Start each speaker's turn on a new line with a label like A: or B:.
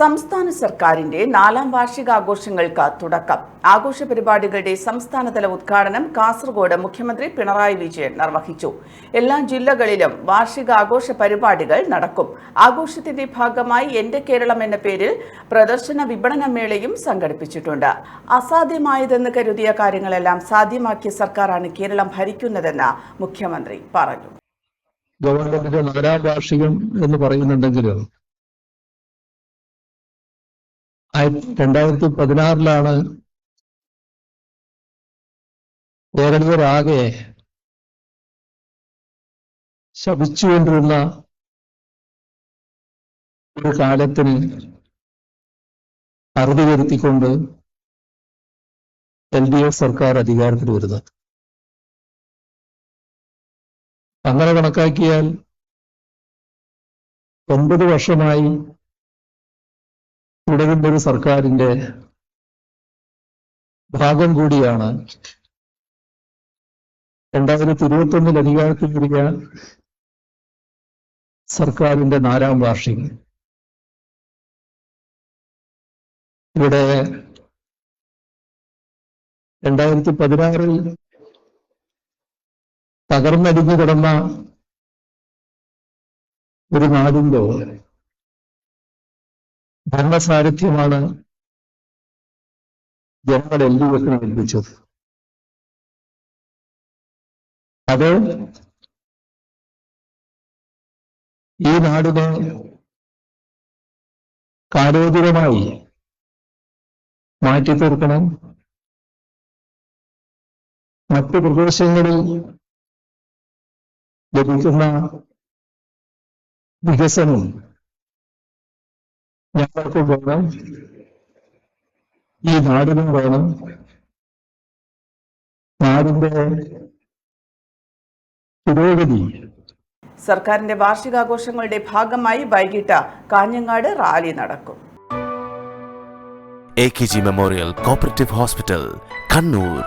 A: സംസ്ഥാന സർക്കാരിന്റെ നാലാം വാർഷികാഘോഷങ്ങൾക്ക് തുടക്കം. ആഘോഷ പരിപാടികളുടെ സംസ്ഥാനതല ഉദ്ഘാടനം കാസർഗോഡ് മുഖ്യമന്ത്രി പിണറായി വിജയൻ നിർവഹിച്ചു. എല്ലാ ജില്ലകളിലും വാർഷികാഘോഷ പരിപാടികൾ നടക്കും. ആഘോഷത്തിന്റെ ഭാഗമായി എന്റെ കേരളം എന്ന പേരിൽ പ്രദർശന വിപണന മേളയും സംഘടിപ്പിച്ചിട്ടുണ്ട്. അസാധ്യമായതെന്ന് കരുതിയ കാര്യങ്ങളെല്ലാം സാധ്യമാക്കിയ സർക്കാരാണ് കേരളം ഭരിക്കുന്നതെന്ന് മുഖ്യമന്ത്രി പറഞ്ഞു.
B: ഗവൺമെന്റിന്റെ നാലാം വാർഷികം എന്ന് പറയുന്നുണ്ടെങ്കിലും രണ്ടായിരത്തി പതിനാറിലാണ് കേരളീയരാകെ ശപിച്ചുകൊണ്ടിരുന്ന ഒരു കാലത്തിന് അറുതി വരുത്തിക്കൊണ്ട് എൽ ഡി എഫ് സർക്കാർ അധികാരത്തിൽ വരുന്നത്. അങ്ങനെ കണക്കാക്കിയാൽ ഒമ്പത് വർഷമായി തുടരുന്ന ഒരു സർക്കാരിന്റെ ഭാഗം കൂടിയാണ് രണ്ടായിരത്തി ഇരുപത്തി ഒന്നിൽ അധികാരത്തിൽ വരിക സർക്കാരിന്റെ നാലാം വാർഷികം. ഇവിടെ രണ്ടായിരത്തി പതിനാറിൽ തകർന്നടിഞ്ഞു കിടന്ന ഒരു നാടിന്റെ ഭരണസാരഥ്യമാണ് ജനങ്ങൾ എൽ ഡി എഫിനെ ഏൽപ്പിച്ചത്. അത് ഈ നാടിനെ കാലോചിതമായി മാറ്റി തീർക്കണം. മറ്റു പ്രദേശങ്ങളിൽ ലഭിക്കുന്ന വികസനം ഞങ്ങൾക്ക് വേണം ഈ നാടിനും വേണം. നാടിന്റെ പുരോഗതി.
A: സർക്കാരിന്റെ വാർഷികാഘോഷങ്ങളുടെ ഭാഗമായി വൈകിട്ട് കാഞ്ഞങ്ങാട് റാലി നടക്കും.
C: A K G memorial cooperative hospital Kannur